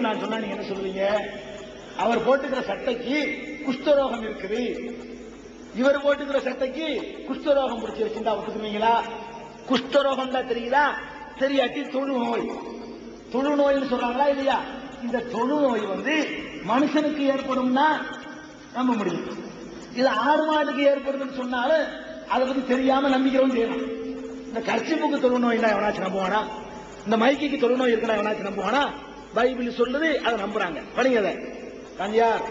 நான் சொன்னா நீங்க என்ன சொல்லுவீங்க? அவர் போட்டுக்கிற சட்டைக்கு குஷ்டரோகம் இருக்குது. இவர் போட்டுக்கிற சட்டைக்கு குஷ்டரோகம் பிடிச்சி வச்சிருந்தா ஒத்துக்குவீங்களா? குஷ்டரோகம் தான் தெரியுதா? தெரியாட்டி தொழு நோய். தொழு நோய்னு சொல்றாங்களா இல்லையா? இந்த தொழு நோய் வந்து மனுஷனுக்கு ஏற்படும்னா நம்ப முடியும். இது ஆறு மாட்டுக்கு ஏற்படுதுன்னு சொன்னாலும் அதை பத்தி தெரியாம நம்பிக்கிறவன் செய்யணும் இந்த கர்ச்சிப்புக்கு தொழு நோய்னா எவனாச்சும் நம்புவானா? இந்த மைக்கிக்கு தொழு நோய் இருக்குன்னா எவனாச்சும் நம்புவானா? பைபிள் சொல்லுது அதை நம்புறாங்க. படிங்க அதை. காஞ்சியார்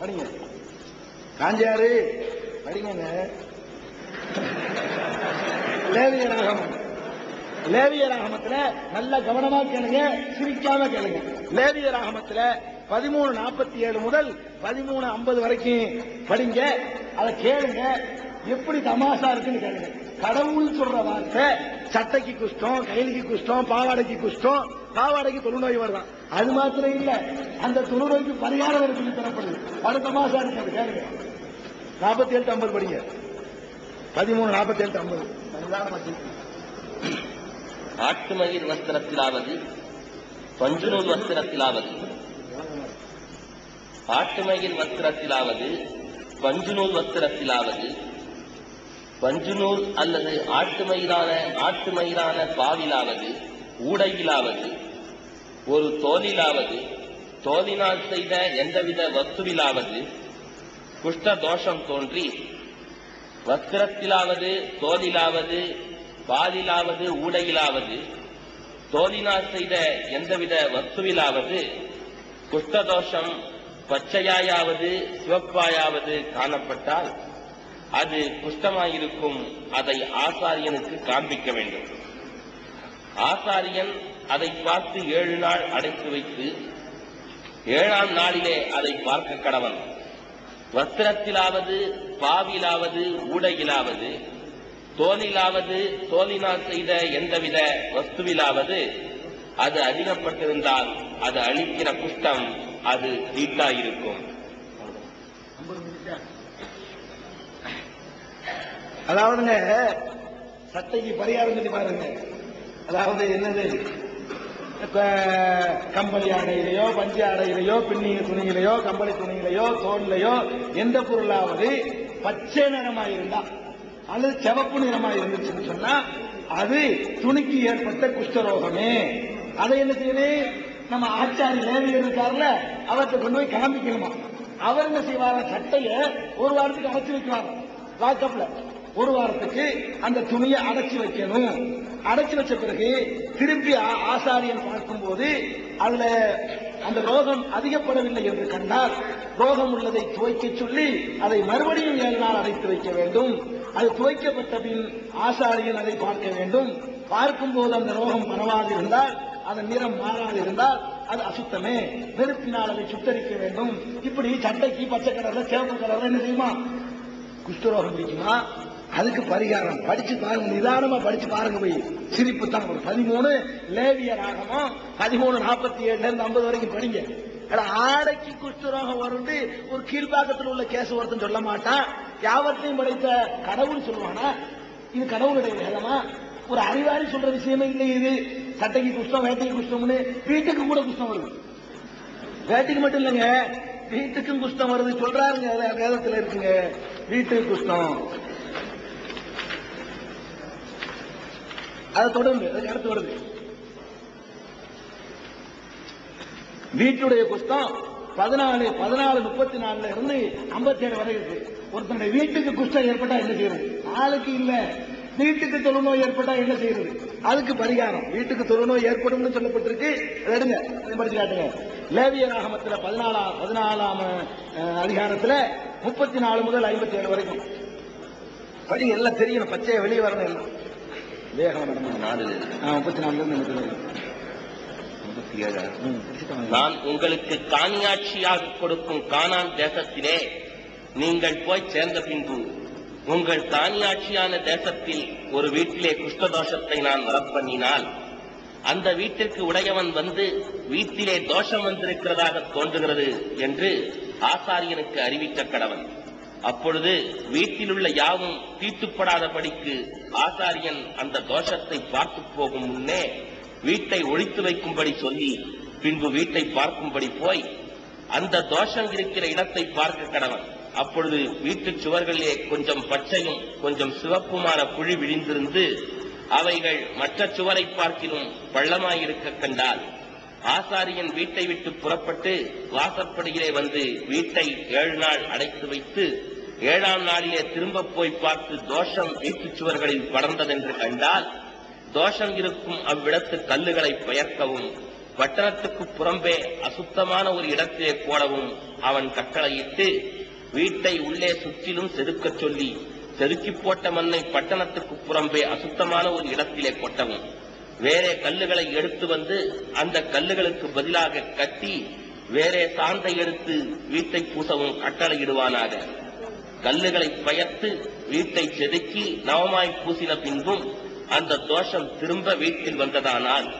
படிங்க. காஞ்சியாரு படிங்க லேவியராகம் லேவியராகமத்துல நல்ல கவனமா கேளுங்க சிரிக்காம கேளுங்க. லேவியராகமத்துல பதிமூணு நாற்பத்தி ஏழு முதல் பதிமூணு ஐம்பது வரைக்கும் படிங்க அதை கேளுங்க. எப்படி தமாஷா இருக்குன்னு கேளுங்க. கடவுள் சொல்ற வார்த்தை சட்டைக்கு குஷ்டம் கைலிக்கு குஷ்டம் பாவாடைக்கு குஷ்டம் பாவாடைக்கு தொழுநோய் வரலாம் அது மாத்திரம் இல்ல. அந்த தொழுநோய்க்கு பரிகாரம் இருக்குன்னு தரப்படுது. அடுத்த தமாஷா கேளுங்க. நாற்பத்தி ஏழு ஐம்பது படிங்க. பதிமூணு நாற்பத்தி ஏழு ஐம்பது ஆட்டுமயிர் வஸ்திரத்திலாவது பஞ்சுநூல் வஸ்திரத்திலாவது ஆட்டுமயிர் வஸ்திரத்திலாவது பஞ்சுநூல் வஸ்திரத்திலாவது பஞ்சுநூல் அல்லது ஆட்டுமயிரான ஆட்டுமயிரான பாவிலாவது ஊடையிலாவது ஒரு தோலிலாவது தோலினால் செய்த எந்தவித வஸ்துவிலாவது குஷ்ட தோஷம் தோன்றி வஸ்திரத்திலாவது தோலிலாவது பாலிலாவது ஊடையிலாவது தோலினால் செய்த எந்தவித வஸ்துவிலாவது குஷ்டதோஷம் பச்சையாயாவது சிவப்பாயாவது காணப்பட்டால் அது குஷ்டமாயிருக்கும் அதை ஆசாரியனுக்கு காண்பிக்க வேண்டும். ஆசாரியன் அதை பார்த்து ஏழு நாள் அடைத்து வைத்து ஏழாம் நாளிலே அதை பார்க்க கடவன். வஸ்திரத்திலாவது பாவிலாவது ஊடையிலாவது தோலிலாவது தோலினால் செய்த எந்தவித வஸ்துவிலாவது அது அதிகப்பட்டிருந்தால் அது அழிக்கிற குஷ்டம் அது தீட்டாயிருக்கும் அதாவதுங்க சட்டைக்கு பரிகாரம் சொல்லி பாருங்க. அதாவது என்னது? கம்பளி ஆடையிலையோ பஞ்சு ஆடையிலையோ பின்னிய துணியிலையோ கம்பளி துணியிலையோ தோல்லையோ எந்த பொருளாவது பச்சை நிறமா இருந்தா அல்லது சிவப்பு நிறமா இருந்துச்சுன்னு சொன்னா அது துணிக்கு ஏற்பட்ட குஷ்டரோகமே. அதை என்ன செய்யணும் நம்ம ஆச்சாரி லேவியர் இருக்காருல்ல அவர்கிட்ட கொண்டு போய் காமிக்கணுமா அவர் என்ன செய்வார? சட்டைய ஒரு வாரத்துக்கு அடைச்சு வைக்கிறார். வாக்கப்ல ஒரு வாரத்துக்கு அந்த துணியை அடைச்சு வைக்கணும். அடைச்சு வச்ச பிறகு திருப்பி ஆ- ஆசாரியன் பார்க்கும்போது அதுல அந்த ரோகம் அதிகப்படவில்லை என்று கண்டால் ரோகம் உள்ளதை துவைக்க சொல்லி அதை மறுபடியும் ஏழு நாள் அடைத்து வைக்க வேண்டும். அது துவைக்கப்பட்ட பின் ஆசாரியன் அதை பார்க்க வேண்டும். பார்க்கும்போது அந்த ரோகம் பரவாது இருந்தால் அதன் நிறம் மாறாது இருந்தால் அது அசுத்தமே. நெருப்பினால் அதை சுத்தரிக்க வேண்டும். இப்படி சட்டைக்கு பச்சை கலர்ல சிவப்பு கலர்ல என்ன செய்யுமா குஷ்டரோகம் பிடிக்குமா அதுக்கு பரிகாரம். படிச்சு பாருங்க நிதானமா படிச்சு பாருங்க போய். சிரிப்பு தான் ஒரு பதிமூணு லேவியர் ஆகமும் பதிமூணு நாற்பத்தி ஏழுல இருந்து ஐம்பது வரைக்கும் படிங்க. ஆடைக்கு குஷ்டரோகம் வரும்னு ஒரு கீழ்பாக்கத்தில் உள்ள கேசு ஒருத்தன் சொல்ல மாட்டான். யாவத்தையும் படைத்த கடவுள் சொல்லுவானா? இது கடவுளுடைய வேதமா? ஒரு அறிவாளி சொல்ற விஷயமே இல்லை இது. சட்டைக்கு குஷ்டம் வேட்டைக்கு குஷ்டம்னு வீட்டுக்கு கூட குஷ்டம் வருது. வேட்டைக்கு மட்டும் இல்லைங்க வீட்டுக்கும் குஷ்டம் வருது. சொல்றாருங்க வேதத்துல இருக்குங்க. வீட்டுக்கு குஷ்டம். அதை தொடர்ந்து அதுக்கு அடுத்து வருது. வீட்டுடைய குஷ்டம் பதினாலு பதினாலு முப்பத்தி நாலுல இருந்து ஐம்பத்தி ஏழு வரை இருக்கு. ஒருத்தனுடைய வீட்டுக்கு குஷ்டம் ஏற்பட்டா என்ன செய்யறது? ஆளுக்கு இல்ல. வீட்டுக்கு தொழுநோய் ஏற்பட்டா என்ன செய்யறது? அதுக்கு பரிகாரம். வீட்டுக்கு தொழுநோய் ஏற்படும்னு சொல்லப்பட்டிருக்கு. எடுங்க. படிச்சு காட்டுங்க. லேவிய நாகமத்துல பதினாலாம் பதினாலாம் அஹ், அதிகாரத்துல முப்பத்தி நாலு முதல் ஐம்பத்தி ஏழு வரைக்கும். படி எல்லாம் தெரியணும் பச்சையை வெளியே வரணும் எல்லாம். வேகம் வரணும் நாலு முப்பத்தி நாலுல முப்பத்தி நான் உங்களுக்கு காணியாட்சியாக கொடுக்கும் காணான் தேசத்திலே நீங்கள் போய் சேர்ந்த பின்பு உங்கள் காணியாட்சியான தேசத்தில் ஒரு வீட்டிலே குஷ்டதோஷத்தை நான் வரப்பண்ணினால் அந்த வீட்டிற்கு உடையவன் வந்து வீட்டிலே தோஷம் வந்திருக்கிறதாக தோன்றுகிறது என்று ஆசாரியனுக்கு அறிவிக்க கடவன் அப்பொழுது வீட்டிலுள்ள யாவும் தீட்டுப்படாதபடிக்கு ஆசாரியன் அந்த தோஷத்தை பார்த்து போகும் முன்னே வீட்டை ஒழித்து வைக்கும்படி சொல்லி பின்பு வீட்டை பார்க்கும்படி போய் அந்த தோஷம் இருக்கிற இடத்தை பார்க்க கடவன் அப்பொழுது வீட்டு சுவர்களிலே கொஞ்சம் பச்சையும் கொஞ்சம் சிவப்புமான குழி விழிந்திருந்து அவைகள் மற்ற சுவரை பார்க்கிலும் பள்ளமாயிருக்க கண்டால் ஆசாரியன் வீட்டை விட்டு புறப்பட்டு வாசற்படியிலே வந்து வீட்டை ஏழு நாள் அடைத்து வைத்து ஏழாம் நாளிலே திரும்ப போய் பார்த்து தோஷம் வீட்டுச் சுவர்களில் படர்ந்ததென்று கண்டால் தோஷம் இருக்கும் அவ்விடத்து கல்லுகளை பெயர்க்கவும் பட்டணத்துக்கு புறம்பே அசுத்தமான ஒரு இடத்திலே போடவும் அவன் கட்டளையிட்டு வீட்டை உள்ளே சுற்றிலும் செதுக்கச் சொல்லி செதுக்கி போட்ட மண்ணை பட்டணத்துக்கு புறம்பே அசுத்தமான ஒரு இடத்திலே கொட்டவும். வேறே கல்லுகளை எடுத்து வந்து அந்த கல்லுகளுக்கு பதிலாக கட்டி வேறே சாந்தை எடுத்து வீட்டை பூசவும் கட்டளையிடுவானாக. கல்லுகளை பயத்து வீட்டை செதுக்கி நவமாய் பூசின பின்பும் அந்த தோஷம் திரும்ப வீட்டில் வந்ததானால்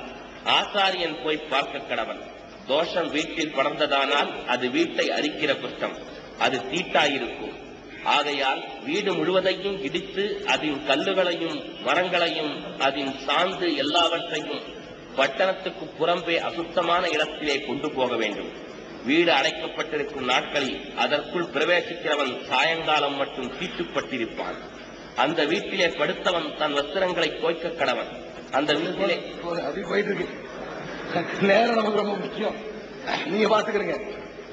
ஆசாரியன் போய் பார்க்க கடவன். தோஷம் வீட்டில் படர்ந்ததானால் அது வீட்டை அரிக்கிற குற்றம். அது தீட்டாயிருக்கும். ஆகையால் வீடு முழுவதையும் இடித்து அதன் கல்லுகளையும் மரங்களையும் அதன் சாந்து எல்லாவற்றையும் பட்டணத்துக்கு புறம்பே அசுத்தமான இடத்திலே கொண்டு போக வேண்டும். வீடு அடைக்கப்பட்டிருக்கும் நாட்களில் அதற்குள் பிரவேசிக்கிறவன் சாயங்காலம் மட்டும் தீட்டுப்பட்டிருப்பான் அந்த வீட்டிலே படுத்தவன் தன் வஸ்திரங்களை கோய்க்க கடவன். அந்த வீட்டிலே அப்படி போயிட்டு இருக்கு நேரம் நமக்கு ரொம்ப முக்கியம். நீங்க பாத்துக்கிறீங்க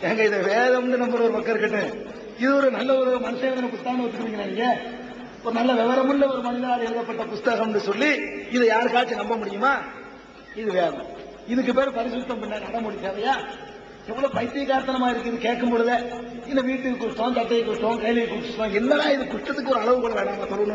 ஏங்க இதை வேதம்னு நம்புற ஒரு பக்கம் இருக்கட்டும். இது ஒரு நல்ல ஒரு மனுஷன் புத்தகம் வச்சுக்கிறீங்களா நீங்க? ஒரு நல்ல விவரமுள்ள ஒரு மனிதனால் எழுதப்பட்ட புஸ்தகம்னு சொல்லி இதை யாருக்காச்சும் நம்ப முடியுமா? இது வேதம் இதுக்கு பேர் பரிசுத்தம் பண்ண நடைமுறை தேவையா? எவ்வளவு பைத்தியகார்த்தனமா இருக்குது கேட்கும் பொழுது இந்த வீட்டுக்கு குஷ்டம் சட்டையை குஷ்டம் கையில குஷ்டம் என்னடா இது குஷ்டத்துக்கு ஒரு அளவு கூட வேணாம் தொழு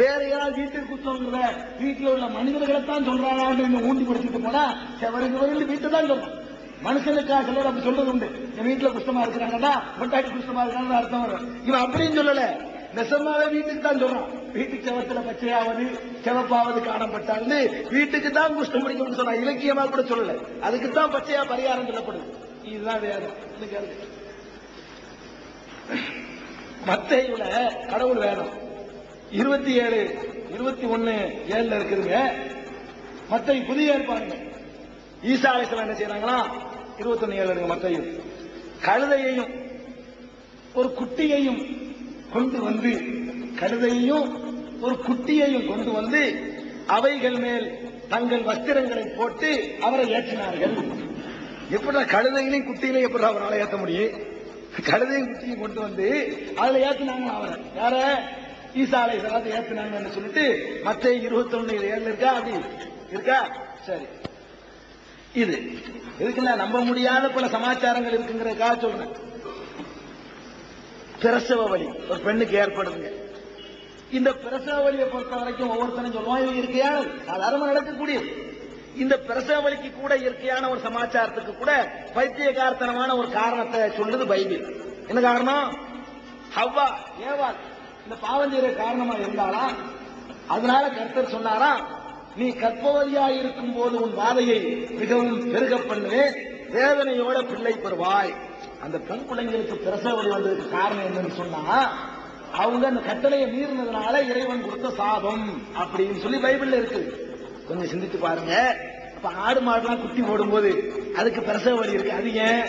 வேற யாராவது வீட்டுக்கு குஷ்டங்கிறத வீட்டில் உள்ள மனிதர்களை தான் சொல்றாங்கன்னு ஊண்டி கொடுத்துட்டு போனா செவருக்கு வரையில் வீட்டை தான் சொல்றோம். மனுஷனுக்காக சிலர் அப்படி சொல்றது உண்டு. என் வீட்டுல குஷ்டமா இருக்கிறாங்கன்னா கொண்டாடி குஷ்டமா இருக்காங்கன்னு அர்த்தம் வரும். இவன் அப்படின்னு சொல்லல. நெசமாவே வீட்டுக்கு தான் சொல்றான். வீட்டுக்கு செவத்துல பச்சையாவது செவப்பாவது காணப்பட்டான்னு வீட்டுக்கு தான் குஷ்டம் பிடிக்கும்னு சொன்னா இலக்கியமா கூட சொல்லல. அதுக்கு தான் பச்சையா பரிகாரம் சொல்லப்படுது. இதுதான் வேதம். மத்தையில கடவுள் வேதம். இருபத்தி ஏழு இருபத்தி ஒன்னு ஏழுல இருக்குதுங்க. மத்தை புதிய ஏற்பாடுங்க. ஈசா அலிஸ்லாம் என்ன செய்யறாங்களா இருபத்தொன்னு ஏழு இருக்கு மத்தையும் கழுதையையும் ஒரு குட்டியையும் கொண்டு வந்து கழுதையையும் ஒரு குட்டியையும் கொண்டு வந்து அவைகள் மேல் தங்கள் வஸ்திரங்களை போட்டு அவரை ஏற்றினார்கள். எப்படா கழுதையிலையும் குட்டியிலையும் எப்படி அவரால் ஏற்ற முடியும்? கழுதையும் குட்டியும் கொண்டு வந்து அதுல ஏற்றினாங்க அவரை? யார? ஈசாலை ஏற்றினாங்கன்னு சொல்லிட்டு மற்ற இருபத்தி ஏழு ஏழுல இருக்கா? அப்படி இருக்கா? சரி. இது. இதுக்கெல்லாம் நம்ப முடியாத பல சமாச்சாரங்கள் இருக்குங்கிறதுக்காக சொல்றேன். பிரசவ வலி ஒரு பெண்ணுக்கு ஏற்படுதுங்க. இந்த பிரசவ வலியை பொறுத்த வரைக்கும் ஒவ்வொருத்தரும் சொல்லுவான் இது இயற்கையான சாதாரணமா நடக்கக்கூடியது. இந்த பிரசவ வலிக்கு கூட இயற்கையான ஒரு சமாச்சாரத்துக்கு கூட பைத்தியகார்த்தனமான ஒரு காரணத்தை சொல்லுது பைபிள். என்ன காரணம்? ஹவ்வா ஏவாள். இந்த பாவம் செய்யற காரணமா இருந்தாலா அதனால கர்த்தர் சொன்னாரா? நீ கற்பவதியா இருக்கும் போது உன் வாதையை மிகவும் பெருக பண்ணுவேன் வேதனையோட பிள்ளை பெறுவாய். அந்த பெண் பிள்ளைங்களுக்கு பிரசவ வந்ததுக்கு காரணம் என்னன்னு சொன்னா அவங்க அந்த கட்டளையை மீறினதுனால இறைவன் கொடுத்த சாபம் அப்படின்னு சொல்லி பைபிள்ல இருக்குது கொஞ்சம் சிந்தித்து பாருங்க. இப்ப ஆடு மாடுலாம் குட்டி போடும்போது அதுக்கு பிரசவ வலி இருக்கு. அது ஏன்?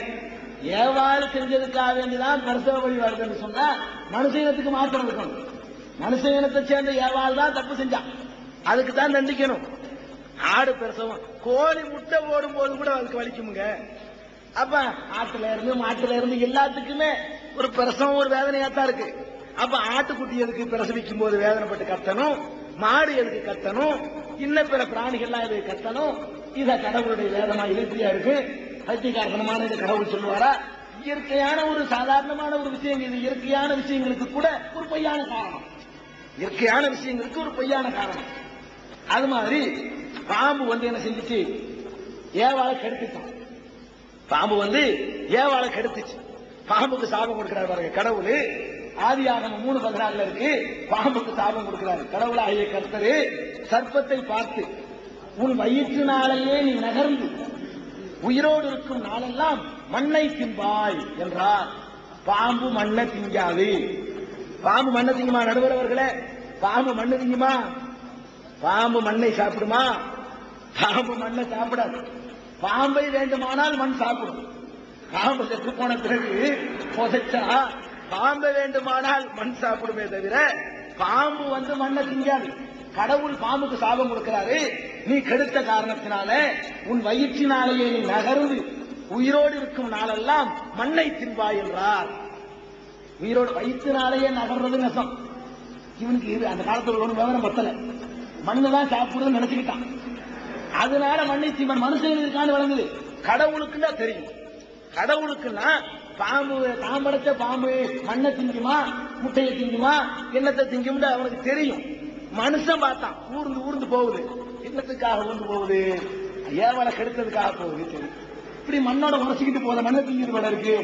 ஏவாறு செஞ்சதுக்காக வேண்டிதான் பிரசவ வலி வருதுன்னு சொன்னா மனுஷ இனத்துக்கு மாற்றம் இருக்கணும். மனுஷ இனத்தை சேர்ந்த ஏவாள் தான் தப்பு செஞ்சான் அதுக்கு தான் தண்டிக்கணும். ஆடு பிரசவம். கோழி முட்டை போடும் போது கூட அதுக்கு வலிக்குமுங்க. அப்ப ஆட்டுல இருந்து மாட்டுல இருந்து எல்லாத்துக்குமே ஒரு பிரசவம் ஒரு வேதனையா தான் இருக்கு. அப்ப ஆட்டுக்குட்டி எதுக்கு பிரசவிக்கும் போது வேதனைப்பட்டு கத்தணும்? மாடு எதுக்கு கத்தணும்? இன்ன பிற பிராணிகள்லாம் எதுக்கு கத்தணும்? இத கடவுளுடைய வேதமா இயற்கையா இருக்கு. பைத்தியகாரணமான இந்த கடவுள் சொல்லுவாரா? இயற்கையான ஒரு சாதாரணமான ஒரு விஷயம் இது இயற்கையான விஷயங்களுக்கு கூட ஒரு பொய்யான காரணம். இயற்கையான விஷயங்களுக்கு ஒரு பொய்யான காரணம். அது மாதிரி பாம்பு வந்து என்ன செஞ்சுச்சு? ஏவாளை கெடுத்துட்டான். பாம்பு வந்து ஏவாளை கெடுத்துச்சு. பாம்புக்கு சாபம் கொடுக்கிறார் பாருங்க கடவுள். ஆதியாகமம் மூணு பதினாறுல இருக்கு. பாம்புக்கு சாபம் கொடுக்கிறார். கடவுளாகிய கர்த்தரு சர்ப்பத்தை பார்த்து உன் வயிற்றினாலேயே நீ நகர்ந்து உயிரோடு இருக்கும் நாளெல்லாம் மண்ணை திம்பாய் என்றார். பாம்பு மண்ணை திங்காது. பாம்பு மண்ணை திங்குமா நடுவரவர்களே? பாம்பு மண்ணை திங்குமா? பாம்பு மண்ணை சாப்பிடுமா? பாம்பு மண்ணை சாப்பிடாது. பாம்பை வேண்டுமானால் மண் சாப்பிடும். பாம்பு செத்து போன பிறகு புதைச்சா பாம்பை வேண்டுமானால் மண் சாப்பிடுமே தவிர பாம்பு வந்து மண்ணை திங்காது. கடவுள் பாம்புக்கு சாபம் கொடுக்கிறாரு. நீ கெடுத்த காரணத்தினால உன் வயிற்றினாலேயே நீ நகர்ந்து உயிரோடு இருக்கும் நாளெல்லாம் மண்ணை தின்பாய் என்றார். உயிரோடு வயிற்றினாலேயே நகர்றது நெசம். இவனுக்கு அந்த காலத்துல ஒரு விவரம் பத்தலை. மண்ணு தான் சாப்பிடுறதுன்னு நினைச்சுக்கிட்டான். அதனால மண்ணை திம்பன் மனுஷன் இருக்கான்னு விளங்குது கடவுளுக்கு தான் தெரியும். கடவுளுக்குன்னா பாம்பு தான் பாம்பு மண்ணை திங்குமா முட்டையை திங்குமா என்னத்தை திங்கும்னு அவனுக்கு தெரியும். மனுஷன் பார்த்தான். ஊர்ந்து ஊர்ந்து போகுது. என்னத்துக்காக ஊர்ந்து போகுது? ஏவலை கெடுத்ததுக்காக போகுது சரி இப்படி மண்ணோட உரைச்சிக்கிட்டு போத மண்ணை திங்கிட்டு போல இருக்கு.